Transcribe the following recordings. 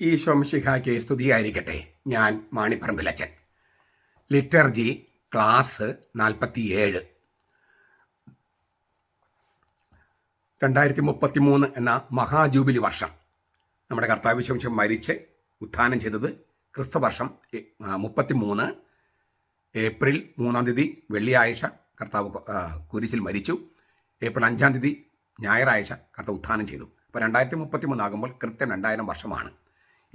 ഈ ശോംശിഖായ്ക്ക് സ്തുതിയായിരിക്കട്ടെ. ഞാൻ മാണിപ്പറമ്പിലച്ചൻ ലിറ്റർജി ക്ലാസ് നാൽപ്പത്തിയേഴ്. രണ്ടായിരത്തി മുപ്പത്തി മൂന്ന് എന്ന മഹാജൂബിലി വർഷം. നമ്മുടെ കർത്താവ് ശംശം മരിച്ച് ഉത്ഥാനം ചെയ്തത് ക്രിസ്തുവർഷം മുപ്പത്തി മൂന്ന് ഏപ്രിൽ മൂന്നാം തീയതി വെള്ളിയാഴ്ച കർത്താവ് കുരിശിൽ മരിച്ചു. ഏപ്രിൽ അഞ്ചാം തീയതി ഞായറാഴ്ച കർത്താവ് ഉത്ഥാനം ചെയ്തു. അപ്പോൾ രണ്ടായിരത്തി മുപ്പത്തി മൂന്നാകുമ്പോൾ കൃത്യം രണ്ടായിരം വർഷമാണ്.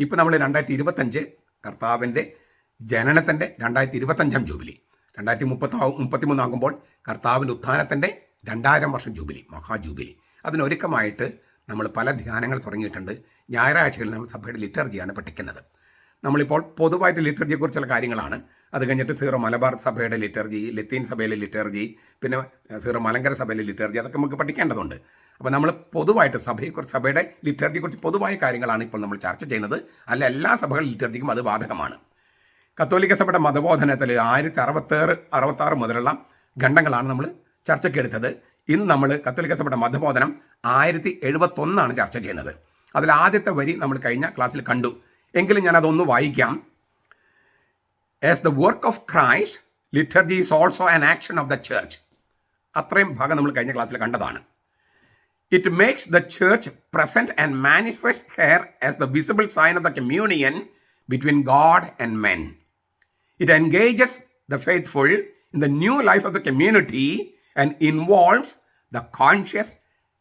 ഇപ്പോൾ നമ്മൾ രണ്ടായിരത്തി ഇരുപത്തഞ്ച് കർത്താവിന്റെ ജനനത്തിന്റെ രണ്ടായിരത്തി ഇരുപത്തഞ്ചാം ജൂബിലി. രണ്ടായിരത്തി മുപ്പത്തി മുപ്പത്തി മൂന്നാകുമ്പോൾ കർത്താവിന്റെ ഉത്ഥാനത്തിന്റെ രണ്ടായിരം വർഷം ജൂബിലി മഹാജൂബിലി അതിനൊരുക്കമായിട്ട് നമ്മൾ പല ധ്യാനങ്ങൾ തുടങ്ങിയിട്ടുണ്ട്. ഞായറാഴ്ചകളിൽ നമ്മൾ സഭയുടെ ലിറ്റർജിയാണ് പഠിക്കുന്നത്. നമ്മളിപ്പോൾ പൊതുവായിട്ട് ലിറ്റർജിയെക്കുറിച്ചുള്ള കാര്യങ്ങളാണ്. അത് കഴിഞ്ഞിട്ട് സീറോ മലബാർ സഭയുടെ ലിറ്റർജി ലത്തീൻ സഭയിലെ ലിറ്റർജി പിന്നെ സീറോ മലങ്കര സഭയിലെ ലിറ്റർജി അതൊക്കെ നമുക്ക് പഠിക്കേണ്ടതുണ്ട്. അപ്പോൾ നമ്മൾ പൊതുവായിട്ട് സഭയെക്കുറിച്ച് സഭയുടെ ലിറ്റർജിയെക്കുറിച്ച് പൊതുവായ കാര്യങ്ങളാണ് ഇപ്പോൾ നമ്മൾ ചർച്ച ചെയ്യുന്നത്. അല്ല എല്ലാ സഭകളുടെ ലിറ്റർജിക്കും അത് ബാധകമാണ്. കത്തോലിക്ക സഭയുടെ മതബോധനത്തിൽ ആയിരത്തി അറുപത്തേറ് അറുപത്താറ് മുതലുള്ള ഖണ്ഡങ്ങളാണ് നമ്മൾ ചർച്ചയ്ക്കെടുത്തത് ഇന്ന് നമ്മൾ കത്തോലിക്ക സഭയുടെ മതബോധനം ആയിരത്തി എഴുപത്തൊന്നാണ് ചർച്ച ചെയ്യുന്നത്. അതിൽ ആദ്യത്തെ വരി നമ്മൾ കഴിഞ്ഞ ക്ലാസ്സിൽ കണ്ടു. എങ്കിലും ഞാൻ അതൊന്ന് വായിക്കാം. As the work of Christ liturgy is also an action of the church അത്രയും ഭാഗം നമ്മൾ കഴിഞ്ഞ ക്ലാസ്സിൽ കണ്ടതാണ്. It makes the church present and manifest here as the visible sign of the communion between God and men it It engages the in the new life of the community and involves the conscious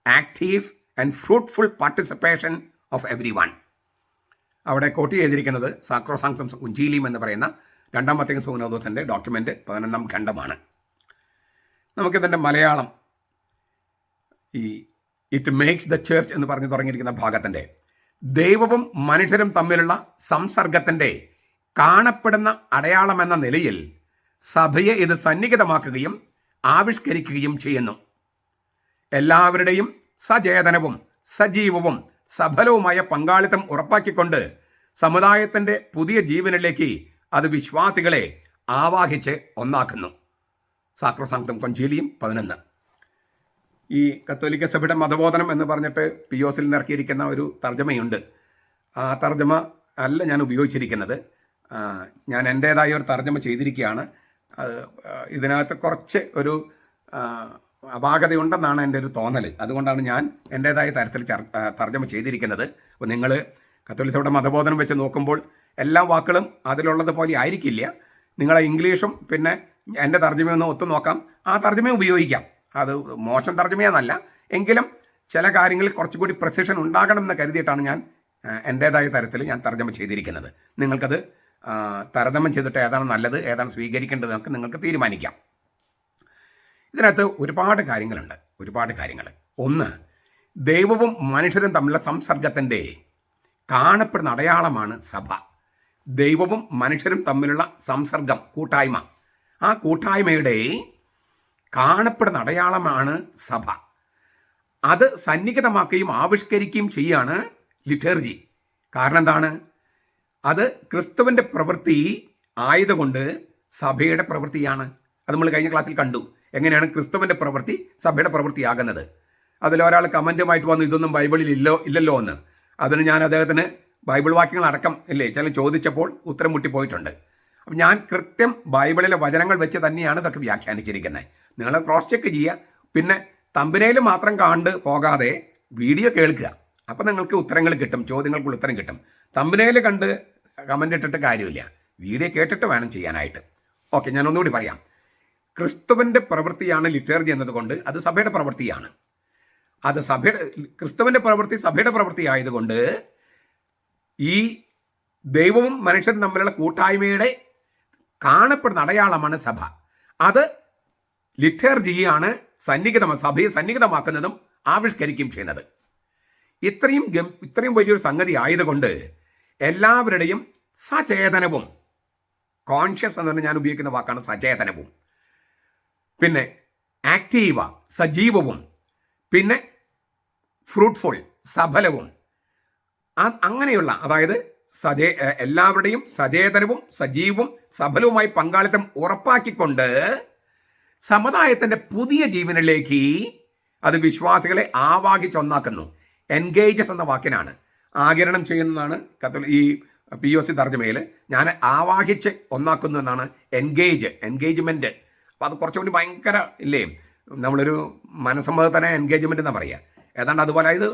active and fruitful participation of everyone അവിടെ quote ചെയ്തിരിക്കുന്നത് സാക്രോസാങ്ക്തം കുഞ്ചീലിയും എന്ന് പറയുന്ന രണ്ടാമത്തെ സൂനോദോസിന്റെ document പതിനൊന്നാം ഖണ്ഡമാണ്. നമുക്കിതിന്റെ മലയാളം ഈ it makes the church എന്ന് പറഞ്ഞു തുടങ്ങിയിരിക്കുന്ന ഭാഗത്തിന്റെ ദൈവവും മനുഷ്യരും തമ്മിലുള്ള സംസർഗത്തിന്റെ കാണപ്പെടുന്ന അടയാളമെന്ന നിലയിൽ സഭയെ ഇത് സന്നിഹിതമാക്കുകയും ആവിഷ്കരിക്കുകയും ചെയ്യുന്നു. എല്ലാവരുടെയും സചേതനവും സജീവവും സഫലവുമായ പങ്കാളിത്തം ഉറപ്പാക്കിക്കൊണ്ട് സമുദായത്തിന്റെ പുതിയ ജീവനിലേക്ക് അത് വിശ്വാസികളെ ആവാഹിച്ച് ഒന്നാക്കുന്നു. സാക്രോസാങ്ക്തം കൊഞ്ചീലിയും പതിനൊന്ന്. ഈ കത്തോലിക്ക സഭയുടെ മതബോധനം എന്ന് പറഞ്ഞിട്ട് പി ഒസിൽ നിറക്കിയിരിക്കുന്ന ഒരു തർജമയുണ്ട്. ആ തർജമ അല്ല ഞാൻ ഉപയോഗിച്ചിരിക്കുന്നത്. ഞാൻ എന്റേതായ ഒരു തർജമ ചെയ്തിരിക്കുകയാണ്. ഇതിനകത്ത് കുറച്ച് ഒരു അപാകതയുണ്ടെന്നാണ് എന്റെ ഒരു തോന്നൽ അതുകൊണ്ടാണ് ഞാൻ എന്റേതായ തരത്തിൽ തർജമ ചെയ്തിരിക്കുന്നത്. അപ്പോൾ നിങ്ങൾ കത്തോലിക്ക സഭയുടെ മതബോധനം വെച്ച് നോക്കുമ്പോൾ എല്ലാ വാക്കുകളും അതിലുള്ളത് പോലെ ആയിരിക്കില്ല. നിങ്ങളെ ഇംഗ്ലീഷും പിന്നെ എന്റെ തർജമയൊന്ന് ഒത്തു നോക്കാം. ആ തർജമ ഉപയോഗിക്കാം. അത് മോശം തർജമയെന്നല്ല. എങ്കിലും ചില കാര്യങ്ങളിൽ കുറച്ചുകൂടി പ്രസിഷൻ ഉണ്ടാകണം എന്ന് കരുതിയിട്ടാണ് ഞാൻ എന്റെതായ തരത്തിൽ ഞാൻ തർജമ ചെയ്തിരിക്കുന്നത്. നിങ്ങൾക്കത് താരതമ്യം ചെയ്തിട്ട് ഏതാണ് നല്ലത് ഏതാണ് സ്വീകരിക്കേണ്ടത് എന്നൊക്കെ നിങ്ങൾക്ക് തീരുമാനിക്കാം. ഇതിനകത്ത് ഒരുപാട് കാര്യങ്ങളുണ്ട്. ഒരുപാട് കാര്യങ്ങൾ. ഒന്ന് ദൈവവും മനുഷ്യരും തമ്മിലുള്ള സംസർഗത്തിന്റെ കാണപ്പെടുന്ന അടയാളമാണ് സഭ. ദൈവവും മനുഷ്യരും തമ്മിലുള്ള സംസർഗം കൂട്ടായ്മ. ആ കൂട്ടായ്മയുടെ കാണപ്പെടുന്ന അടയാളമാണ് സഭ. അത് സന്നിഹിതമാക്കുകയും ആവിഷ്കരിക്കുകയും ചെയ്യാണ് ലിറ്റർജി. കാരണം എന്താണ്? അത് ക്രിസ്തുവിന്റെ പ്രവൃത്തി ആയതുകൊണ്ട് സഭയുടെ പ്രവൃത്തിയാണ്. അത് നമ്മൾ കഴിഞ്ഞ ക്ലാസ്സിൽ കണ്ടു. എങ്ങനെയാണ് ക്രിസ്തുവിന്റെ പ്രവൃത്തി സഭയുടെ പ്രവൃത്തിയാകുന്നത്? അതിൽ ഒരാൾ കമന്റുമായിട്ട് വന്നു ഇതൊന്നും ബൈബിളിൽ ഇല്ലോ ഇല്ലല്ലോ എന്ന്. അതിന് ഞാൻ അദ്ദേഹത്തിന് ബൈബിൾ വാക്യങ്ങൾ അടക്കം ഇല്ലേ ചില ചോദിച്ചപ്പോൾ ഉത്തരം മുട്ടിപ്പോയിട്ടുണ്ട്. അപ്പം ഞാൻ കൃത്യം ബൈബിളിലെ വചനങ്ങൾ വെച്ച് തന്നെയാണ് ഇതൊക്കെ വ്യാഖ്യാനിച്ചിരിക്കുന്നത്. നിങ്ങൾ ക്രോസ് ചെക്ക് ചെയ്യുക പിന്നെ തമ്പനയിൽ മാത്രം കണ്ട് പോകാതെ വീഡിയോ കേൾക്കുക. അപ്പം നിങ്ങൾക്ക് ഉത്തരങ്ങൾ കിട്ടും ചോദ്യങ്ങൾക്കുള്ള ഉത്തരം കിട്ടും. തമ്പനയിൽ കണ്ട് കമന്റ് ഇട്ടിട്ട് കാര്യമില്ല. വീഡിയോ കേട്ടിട്ട് വേണം ചെയ്യാനായിട്ട്. ഓക്കെ ഞാൻ ഒന്നുകൂടി പറയാം. ക്രിസ്തുവിന്റെ പ്രവൃത്തിയാണ് ലിറ്റേർജി എന്നതുകൊണ്ട് അത് സഭയുടെ പ്രവൃത്തിയാണ്. അത് സഭയുടെ ക്രിസ്തുവിന്റെ പ്രവൃത്തി സഭയുടെ പ്രവൃത്തി ആയതുകൊണ്ട് ഈ ദൈവവും മനുഷ്യരും തമ്മിലുള്ള കൂട്ടായ്മയുടെ കാണപ്പെടുന്ന അടയാളമാണ് സഭ. അത് ലിറ്റർജിയാണ് സന്നിഹിതം സഭയെ സന്നിഹിതമാക്കുന്നതും ആവിഷ്കരിക്കുകയും ചെയ്യുന്നത്. ഇത്രയും ഇത്രയും വലിയൊരു സംഗതി ആയതുകൊണ്ട് എല്ലാവരുടെയും സചേതനവും കോൺഷ്യസ് എന്ന് പറഞ്ഞാൽ ഞാൻ ഉപയോഗിക്കുന്ന വാക്കാണ് സചേതനവും. പിന്നെ ആക്റ്റീവ സജീവവും പിന്നെ ഫ്രൂട്ട്ഫുൾ സഫലവും. അങ്ങനെയുള്ള അതായത് സജേ എല്ലാവരുടെയും സചേതനവും സജീവവും സഫലവുമായി പങ്കാളിത്തം ഉറപ്പാക്കിക്കൊണ്ട് സമുദായത്തിന്റെ പുതിയ ജീവനിലേക്ക് അത് വിശ്വാസികളെ ആവാഹിച്ചൊന്നാക്കുന്നു എൻഗേജസ് എന്ന വാക്കിനാണ്. ആകിരണം ചെയ്യുന്നതാണ് കത്തോലി ഈ പി ഒ സി തർജമയിൽ ഞാൻ ആവാഹിച്ച് ഒന്നാക്കുന്നു എന്നാണ് എൻഗേജ് എൻഗേജ്മെന്റ് അപ്പോൾ അത് കുറച്ചുകൂടി ഭയങ്കര ഇല്ലേ? നമ്മളൊരു മനസ്സമ്മതത്തിന് എൻഗേജ്മെന്റ് എന്നാണ് പറയുക ഏതാണ്ട് അതുപോലെ ഇത്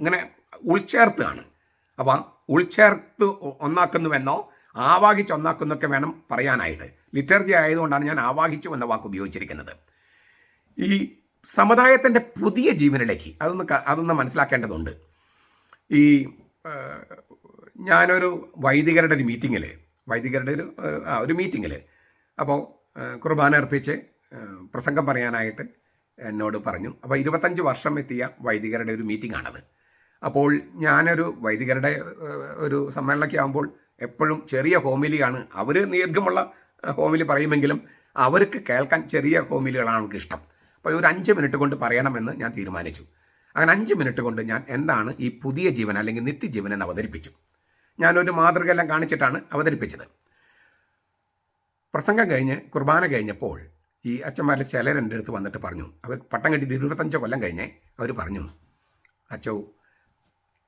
ഇങ്ങനെ ഉൾച്ചേർത്താണ് അപ്പം ഉൾച്ചേർത്ത് ഒന്നാക്കുന്നുവെന്നോ ആവാഹിച്ച് ഒന്നാക്കുന്നൊക്കെ വേണം പറയാനായിട്ട്. ലിറ്റർജി ആയതുകൊണ്ടാണ് ഞാൻ ആവാഹിച്ചു എന്ന വാക്ക് ഉപയോഗിച്ചിരിക്കുന്നത്. ഈ സമുദായത്തിന്റെ പുതിയ ജീവനിലേക്ക് അതൊന്ന് അതൊന്ന് മനസ്സിലാക്കേണ്ടതുണ്ട്. ഈ ഞാനൊരു വൈദികരുടെ ഒരു മീറ്റിങ്ങിൽ വൈദികരുടെ ഒരു ആ, ഒരു മീറ്റിങ്ങിൽ അപ്പോൾ കുർബാന അർപ്പിച്ച് പ്രസംഗം പറയാനായിട്ട് എന്നോട് പറഞ്ഞു. അപ്പോൾ ഇരുപത്തഞ്ച് വർഷം എത്തിയ വൈദികരുടെ ഒരു മീറ്റിംഗ് ആണത് അപ്പോൾ ഞാനൊരു വൈദികരുടെ ഒരു സമ്മേളനമൊക്കെ ആകുമ്പോൾ എപ്പോഴും ചെറിയ ഹോമിലിയാണ്. അവർ ദീർഘമുള്ള ഹോമിലി പറയുമെങ്കിലും അവർക്ക് കേൾക്കാൻ ചെറിയ ഹോമിലികളാണ് എനിക്ക് ഇഷ്ടം അപ്പോൾ ഒരു അഞ്ച് മിനിറ്റ് കൊണ്ട് പറയണമെന്ന് ഞാൻ തീരുമാനിച്ചു. അങ്ങനെ അഞ്ച് മിനിറ്റ് കൊണ്ട് ഞാൻ എന്താണ് ഈ പുതിയ ജീവൻ അല്ലെങ്കിൽ നിത്യജീവൻ എന്ന് അവതരിപ്പിച്ചു. ഞാനൊരു മാതൃക എല്ലാം കാണിച്ചിട്ടാണ് അവതരിപ്പിച്ചത്. പ്രസംഗം കഴിഞ്ഞ് കുർബാന കഴിഞ്ഞപ്പോൾ ഈ അച്ഛന്മാരിൽ ചിലർ എന്റെ അടുത്ത് വന്നിട്ട് പറഞ്ഞു. അവർ പട്ടം കെട്ടി ഇരുപത്തഞ്ചോ കൊല്ലം കഴിഞ്ഞേ അവർ പറഞ്ഞു അച്ചോ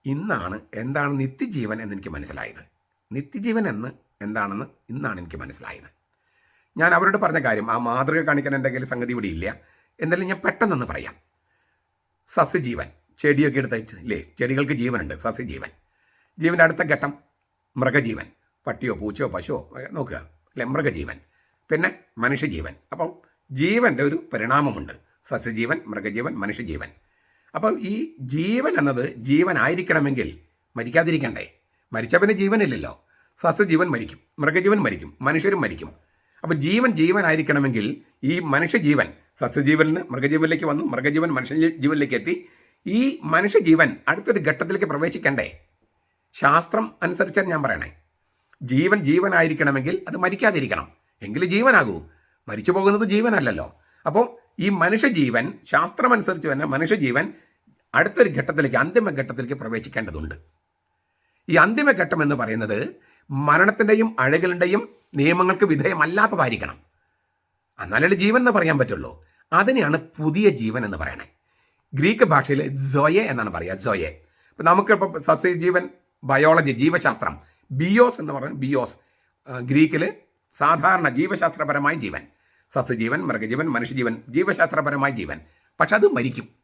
ഇന്നാണ് എന്താണ് നിത്യജീവൻ എന്നെനിക്ക് മനസ്സിലായത്? നിത്യജീവൻ എന്ന് എന്താണെന്ന് ഇന്നാണ് എനിക്ക് മനസ്സിലായത്. ഞാൻ അവരോട് പറഞ്ഞ കാര്യം ആ മാതൃക കാണിക്കാൻ എന്റെ കയ്യിൽ സംഗതി ഇവിടെ ഇല്ല. എന്നാലും ഞാൻ പെട്ടെന്നൊന്ന് പറയാം. സസ്യജീവൻ ചെടിയൊക്കെ എടുത്ത് ഇല്ലേ? ചെടികൾക്ക് ജീവനുണ്ട് സസ്യജീവൻ. ജീവന്റെ അടുത്ത ഘട്ടം മൃഗജീവൻ. പട്ടിയോ പൂച്ചയോ പശുവോ നോക്കുക. അല്ലെ? മൃഗജീവൻ. പിന്നെ മനുഷ്യജീവൻ. അപ്പം ജീവന്റെ ഒരു പരിണാമമുണ്ട്. സസ്യജീവൻ മൃഗജീവൻ മനുഷ്യജീവൻ. അപ്പോൾ ഈ ജീവൻ എന്നത് ജീവനായിരിക്കണമെങ്കിൽ മരിക്കാതിരിക്കണ്ടേ? മരിച്ച പിന്നെ ജീവനില്ലല്ലോ. സസ്യജീവൻ മരിക്കും മൃഗജീവൻ മരിക്കും മനുഷ്യരും മരിക്കും. അപ്പോൾ ജീവൻ ജീവനായിരിക്കണമെങ്കിൽ ഈ മനുഷ്യജീവൻ സസ്യജീവനിൽ നിന്ന് മൃഗജീവനിലേക്ക് വന്നു മൃഗജീവൻ മനുഷ്യ ജീവനിലേക്ക് എത്തി. ഈ മനുഷ്യജീവൻ അടുത്തൊരു ഘട്ടത്തിലേക്ക് പ്രവേശിക്കണ്ടേ? ശാസ്ത്രം അനുസരിച്ചാണ് ഞാൻ പറയണേ. ജീവൻ ജീവനായിരിക്കണമെങ്കിൽ അത് മരിക്കാതിരിക്കണം. എങ്കിലും ജീവനാകൂ. മരിച്ചു പോകുന്നത് ജീവനല്ലല്ലോ. അപ്പോൾ ഈ മനുഷ്യജീവൻ ശാസ്ത്രമനുസരിച്ച് തന്നെ മനുഷ്യജീവൻ അടുത്തൊരു ഘട്ടത്തിലേക്ക് അന്തിമ ഘട്ടത്തിലേക്ക് പ്രവേശിക്കേണ്ടതുണ്ട്. ഈ അന്തിമഘട്ടം എന്ന് പറയുന്നത് മരണത്തിന്റെയും അഴകലിന്റെയും നിയമങ്ങൾക്ക് വിധേയമല്ലാത്തതായിരിക്കണം. എന്നാലൊരു ജീവൻ എന്ന് പറയാൻ പറ്റുള്ളൂ. അതിനെയാണ് പുതിയ ജീവൻ എന്ന് പറയണേ. ഗ്രീക്ക് ഭാഷയിൽ സൊയെ എന്നാണ് പറയുക സൊയെ. ഇപ്പം നമുക്കിപ്പോൾ സസ്യജീവൻ ബയോളജി ജീവശാസ്ത്രം ബിയോസ് എന്ന് പറയുന്നത് ബിയോസ്. ഗ്രീക്കിൽ സാധാരണ ജീവശാസ്ത്രപരമായ ജീവൻ. സസ്യജീവൻ മൃഗജീവൻ മനുഷ്യജീവൻ ജീവശാസ്ത്രപരമായ ജീവൻ. പക്ഷെ അത് മരിക്കും.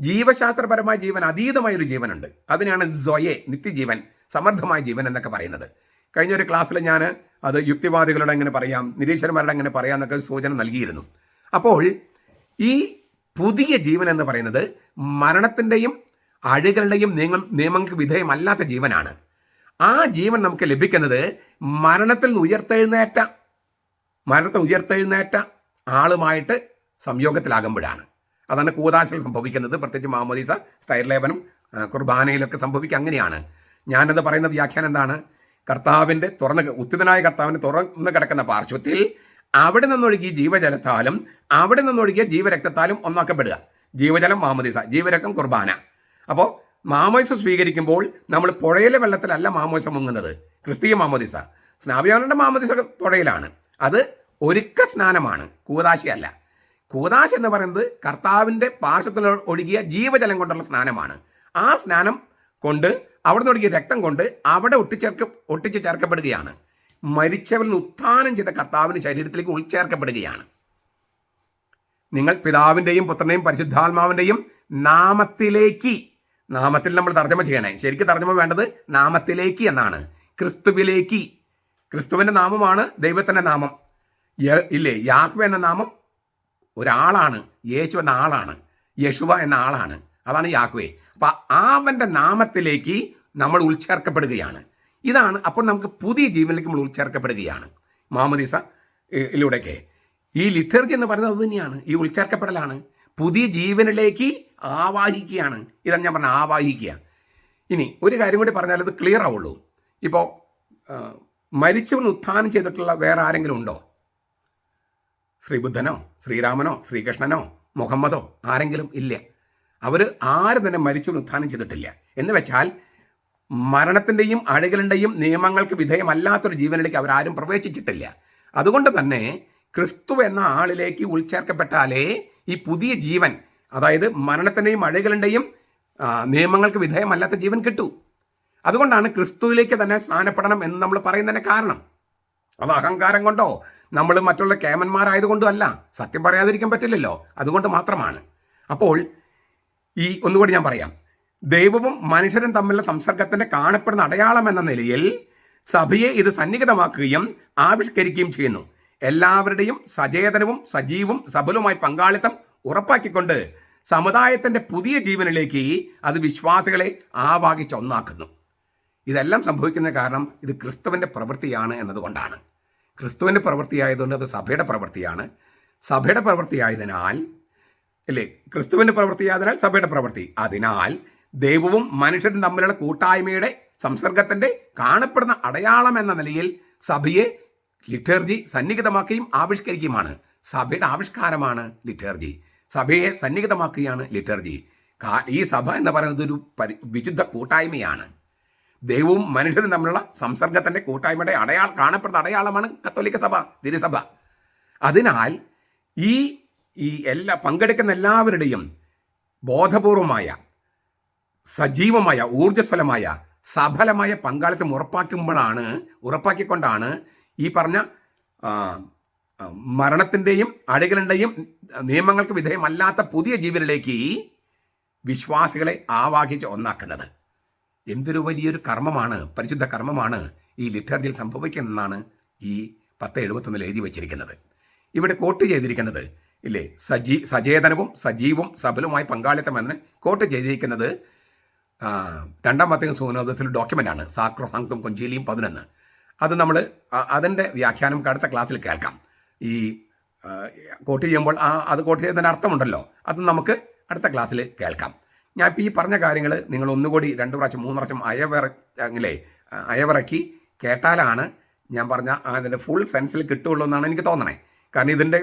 ജീവശാസ്ത്രപരമായ ജീവൻ അതീതമായ ഒരു ജീവനുണ്ട്. അതിനാണ് സ്വയെ നിത്യജീവൻ സമർത്ഥമായ ജീവൻ എന്നൊക്കെ പറയുന്നത്. കഴിഞ്ഞ ഒരു ക്ലാസ്സിൽ ഞാൻ അത് യുക്തിവാദികളോട് എങ്ങനെ പറയാം നിരീശ്വരന്മാരുടെ എങ്ങനെ പറയാം എന്നൊക്കെ സൂചന നൽകിയിരുന്നു. അപ്പോൾ ഈ പുതിയ ജീവൻ എന്ന് പറയുന്നത് മരണത്തിന്റെയും അഴുകളുടെയും നിയമം നിയമങ്ങൾക്ക് വിധേയമല്ലാത്ത ജീവനാണ്. ആ ജീവൻ നമുക്ക് ലഭിക്കുന്നത് മരണത്തിൽ നിന്ന് ഉയർത്തെഴുന്നേറ്റ മരണത്തിൽ ഉയർത്തെഴുന്നേറ്റ ആളുമായിട്ട് സംയോഗത്തിലാകുമ്പോഴാണ്. അതാണ് കൂതാശം സംഭവിക്കുന്നത്. പ്രത്യേകിച്ച് മാമോദീസ സ്റ്റൈർ ലേപനം കുർബാനയിലൊക്കെ സംഭവിക്കുക അങ്ങനെയാണ്. ഞാനത് പറയുന്ന വ്യാഖ്യാനം എന്താണ്? കർത്താവിന്റെ തുറന്ന് ഉത്തിതനായ കർത്താവിന്റെ തുറന്ന് കിടക്കുന്ന പാർശ്വത്തിൽ അവിടെ നിന്നൊഴുകിയ ജീവജലത്താലും അവിടെ നിന്നൊഴുകിയ ജീവരക്തത്താലും ഒന്നാക്കപ്പെടുക. ജീവജലം മാമോദീസ ജീവരക്തം കുർബാന. അപ്പോൾ മാമോയിസ സ്വീകരിക്കുമ്പോൾ നമ്മൾ പുഴയിലെ വെള്ളത്തിലല്ല മാമോയിസ മുങ്ങുന്നത്. ക്രിസ്തീയ മാമോദിസ സ്നാപിയാനന്റെ മാമോദിസ പുഴയിലാണ്. അത് ഒരുക്ക സ്നാനമാണ്. കൂതാശയല്ല. കൂതാശ എന്ന് പറയുന്നത് കർത്താവിന്റെ പാർശ്വത്തിൽ ഒഴുകിയ ജീവജലം കൊണ്ടുള്ള സ്നാനമാണ്. ആ സ്നാനം കൊണ്ട് അവിടെ നിന്ന് ഒഴുകിയ രക്തം കൊണ്ട് അവിടെ ഒട്ടിച്ചേർക്ക ഒട്ടിച്ച് ചേർക്കപ്പെടുകയാണ്. മരിച്ചവരിൽ നിന്ന് ഉത്ഥാനം ചെയ്ത കർത്താവിന്റെ ശരീരത്തിലേക്ക് ഉൾച്ചേർക്കപ്പെടുകയാണ് നിങ്ങൾ പിതാവിന്റെയും പുത്രനെയും പരിശുദ്ധാത്മാവിന്റെയും നാമത്തിലേക്ക് നാമത്തിൽ നമ്മൾ തർജമ ചെയ്യണേ. ശരിക്കും തർജമ വേണ്ടത് നാമത്തിലേക്ക് എന്നാണ്. ക്രിസ്തുവിലേക്ക്. ക്രിസ്തുവിന്റെ നാമമാണ് ദൈവത്തിന്റെ നാമം. ഇല്ലേ യാഹ്വ എന്ന നാമം ഒരാളാണ് യേശു എന്ന ആളാണ് യശുവ എന്ന ആളാണ്. അതാണ് യാക്വേ അപ്പൊ ആവന്റെ നാമത്തിലേക്ക് നമ്മൾ ഉൾച്ചേർക്കപ്പെടുകയാണ്. ഇതാണ് അപ്പോൾ നമുക്ക് പുതിയ ജീവനിലേക്ക് നമ്മൾ ഉൾച്ചേർക്കപ്പെടുകയാണ്. മാമദീസ ിലൂടെയൊക്കെ ഈ ലിറ്റർജി എന്ന് പറയുന്നത് അതുതന്നെയാണ്. ഈ ഉൾച്ചേർക്കപ്പെടലാണ്. പുതിയ ജീവനിലേക്ക് ആവാഹിക്കുകയാണ്. ഇതാണ് ഞാൻ പറഞ്ഞ ആവാഹിക്കുക. ഇനി ഒരു കാര്യം കൂടി പറഞ്ഞാൽ അത് ക്ലിയർ ആവുള്ളൂ. ഇപ്പോൾ മരിച്ചവൻ ഉത്ഥാനം ചെയ്തിട്ടുള്ള വേറെ ആരെങ്കിലും ഉണ്ടോ? ശ്രീബുദ്ധനോ ശ്രീരാമനോ ശ്രീകൃഷ്ണനോ മുഹമ്മദോ ആരെങ്കിലും ഇല്ല. അവർ ആരും തന്നെ മരിച്ചു ഉത്ഥാനം ചെയ്തിട്ടില്ല. എന്ന് വെച്ചാൽ മരണത്തിന്റെയും അഴുകലിന്റെയും നിയമങ്ങൾക്ക് വിധേയമല്ലാത്തൊരു ജീവനിലേക്ക് അവരാരും പ്രവേശിച്ചിട്ടില്ല. അതുകൊണ്ട് തന്നെ ക്രിസ്തു എന്ന ആളിലേക്ക് ഉൾച്ചേർക്കപ്പെട്ടാലേ ഈ പുതിയ ജീവൻ അതായത് മരണത്തിന്റെയും അഴുകലിന്റെയും നിയമങ്ങൾക്ക് വിധേയമല്ലാത്ത ജീവൻ കിട്ടൂ. അതുകൊണ്ടാണ് ക്രിസ്തുവിലേക്ക് തന്നെ സ്നാനപ്പെടണം എന്ന് നമ്മൾ പറയുന്നതിന് കാരണം. അത് അഹങ്കാരം കൊണ്ടോ? നമ്മൾ മറ്റുള്ള കേമന്മാരായതുകൊണ്ടും അല്ല സത്യം പറയാതിരിക്കാൻ പറ്റില്ലല്ലോ. അതുകൊണ്ട് മാത്രമാണ്. അപ്പോൾ ഈ ഒന്നുകൂടി ഞാൻ പറയാം. ദൈവവും മനുഷ്യരും തമ്മിലുള്ള സംസർഗത്തിന്റെ കാണപ്പെടുന്ന അടയാളം എന്ന നിലയിൽ സഭയെ ഇത് സന്നിഹിതമാക്കുകയും ആവിഷ്കരിക്കുകയും ചെയ്യുന്നു. എല്ലാവരുടെയും സചേതനവും സജീവവും സബലവുമായ പങ്കാളിത്തം ഉറപ്പാക്കിക്കൊണ്ട് സമുദായത്തിന്റെ പുതിയ ജീവനിലേക്ക് അത് വിശ്വാസികളെ ആവാഹിച്ച് ഒന്നാക്കുന്നു. ഇതെല്ലാം സംഭവിക്കുന്ന കാരണം ഇത് ക്രിസ്തുവിന്റെ പ്രവൃത്തിയാണ് എന്നതുകൊണ്ടാണ്. ക്രിസ്തുവിന്റെ പ്രവൃത്തിയായതുകൊണ്ട് അത് സഭയുടെ പ്രവൃത്തിയാണ്. സഭയുടെ പ്രവൃത്തിയായതിനാൽ അല്ലേ? ക്രിസ്തുവിന്റെ പ്രവൃത്തിയായതിനാൽ സഭയുടെ പ്രവൃത്തി. അതിനാൽ ദൈവവും മനുഷ്യരും തമ്മിലുള്ള കൂട്ടായ്മയുടെ സംസർഗത്തിന്റെ കാണപ്പെടുന്ന അടയാളം എന്ന നിലയിൽ സഭയെ ലിറ്റർജി സന്നിഹിതമാക്കുകയും ആവിഷ്കരിക്കുകയുമാണ്. സഭയുടെ ആവിഷ്കാരമാണ് ലിറ്റർജി. സഭയെ സന്നിഹിതമാക്കുകയാണ് ലിറ്റർജി. ഈ സഭ എന്ന് പറയുന്നത് ഒരു വിശുദ്ധ കൂട്ടായ്മയാണ്. ദൈവവും മനുഷ്യരും തമ്മിലുള്ള സംസർഗത്തിന്റെ കൂട്ടായ്മയുടെ അടയാൾ കാണപ്പെടുന്ന അടയാളമാണ് കത്തോലിക്ക സഭ തിരുസഭ. അതിനാൽ ഈ ഈ എല്ലാ പങ്കെടുക്കുന്ന എല്ലാവരുടെയും ബോധപൂർവമായ സജീവമായ ഊർജസ്വലമായ സഫലമായ പങ്കാളിത്തം ഉറപ്പാക്കുമ്പോഴാണ് ഉറപ്പാക്കിക്കൊണ്ടാണ് ഈ പറഞ്ഞ മരണത്തിന്റെയും അടികളുടെയും നിയമങ്ങൾക്ക് വിധേയമല്ലാത്ത പുതിയ ജീവനിലേക്ക് വിശ്വാസികളെ ആവാഹിച്ച് ഒന്നാക്കുന്നത്. എന്തൊരു വലിയൊരു കർമ്മമാണ് പരിശുദ്ധ കർമ്മമാണ് ഈ ലിറ്റർജിയിൽ സംഭവിക്കുന്നതെന്നാണ് ഈ പത്ത് എഴുപത്തൊന്നിൽ എഴുതി വച്ചിരിക്കുന്നത്. ഇവിടെ കോട്ട് ചെയ്തിരിക്കുന്നത് ഇല്ലേ? സജീ സചേതനവും സജീവും സഫലവുമായ പങ്കാളിത്തം എന്ന് കോട്ട് ചെയ്തിരിക്കുന്നത് രണ്ടാം പത്തേക്കും സൂനോദസിൽ ഡോക്യുമെന്റാണ് സാക്രോ സംഘം കൊഞ്ചിയിലെയും പതിനൊന്ന്. അത് നമ്മൾ അതിന്റെ വ്യാഖ്യാനം അടുത്ത ക്ലാസ്സിൽ കേൾക്കാം. ഈ കോട്ട് ചെയ്യുമ്പോൾ ആ അത് കോട്ട് ചെയ്യുന്നതിന് അർത്ഥമുണ്ടല്ലോ. അത് നമുക്ക് അടുത്ത ക്ലാസ്സിൽ കേൾക്കാം. ഞാൻ ഇപ്പോൾ ഈ പറഞ്ഞ കാര്യങ്ങൾ നിങ്ങൾ ഒന്നുകൂടി രണ്ട് പ്രാവശ്യം മൂന്ന് പ്രാവശ്യം അയവിറ അല്ലേ അയവിറക്കി കേട്ടാലാണ് ഞാൻ പറഞ്ഞ അതിന്റെ ഫുൾ സെൻസിൽ കിട്ടുള്ളൂ എന്നാണ് എനിക്ക് തോന്നണേ. കാരണം ഇതിന്റെ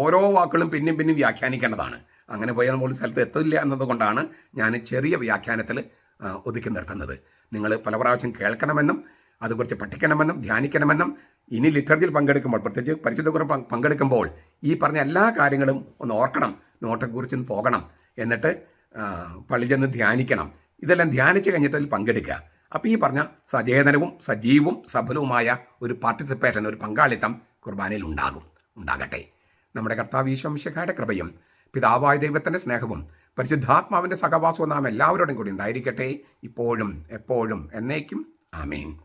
ഓരോ വാക്കുകളും പിന്നെയും പിന്നെയും വ്യാഖ്യാനിക്കേണ്ടതാണ്. അങ്ങനെ പോയാൽ നമ്മൾ സ്ഥലത്ത് എത്തില്ല എന്നതുകൊണ്ടാണ് ഞാൻ ചെറിയ വ്യാഖ്യാനത്തിൽ ഒതുക്കി നിർത്തുന്നത്. നിങ്ങൾ പല പ്രാവശ്യം കേൾക്കണമെന്നും അതുകുറിച്ച് പഠിക്കണമെന്നും ധ്യാനിക്കണമെന്നും ഇനി ലിറ്റർജിയിൽ പങ്കെടുക്കുമ്പോൾ പ്രത്യേകിച്ച് പരിശുദ്ധ പങ്ക് പങ്കെടുക്കുമ്പോൾ ഈ പറഞ്ഞ എല്ലാ കാര്യങ്ങളും ഒന്ന് ഓർക്കണം നോട്ടെക്കുറിച്ച് പോകണം. എന്നിട്ട് പള്ളി ചെന്ന് ധ്യാനിക്കണം. ഇതെല്ലാം ധ്യാനിച്ചു കഴിഞ്ഞിട്ട് അതിൽ പങ്കെടുക്കുക. അപ്പോൾ ഈ പറഞ്ഞ സചേതനവും സജീവവും സഫലവുമായ ഒരു പാർട്ടിസിപ്പേഷൻ ഒരു പങ്കാളിത്തം കുർബാനയിൽ ഉണ്ടാകും. ഉണ്ടാകട്ടെ. നമ്മുടെ കർത്താവ് ഈശ്വംശക്കാരുടെ കൃപയും പിതാവായ ദൈവത്തിന്റെ സ്നേഹവും പരിശുദ്ധാത്മാവിന്റെ സഹവാസവും നാം എല്ലാവരോടും കൂടി ഉണ്ടായിരിക്കട്ടെ. ഇപ്പോഴും എപ്പോഴും എന്നേക്കും. ആമേൻ.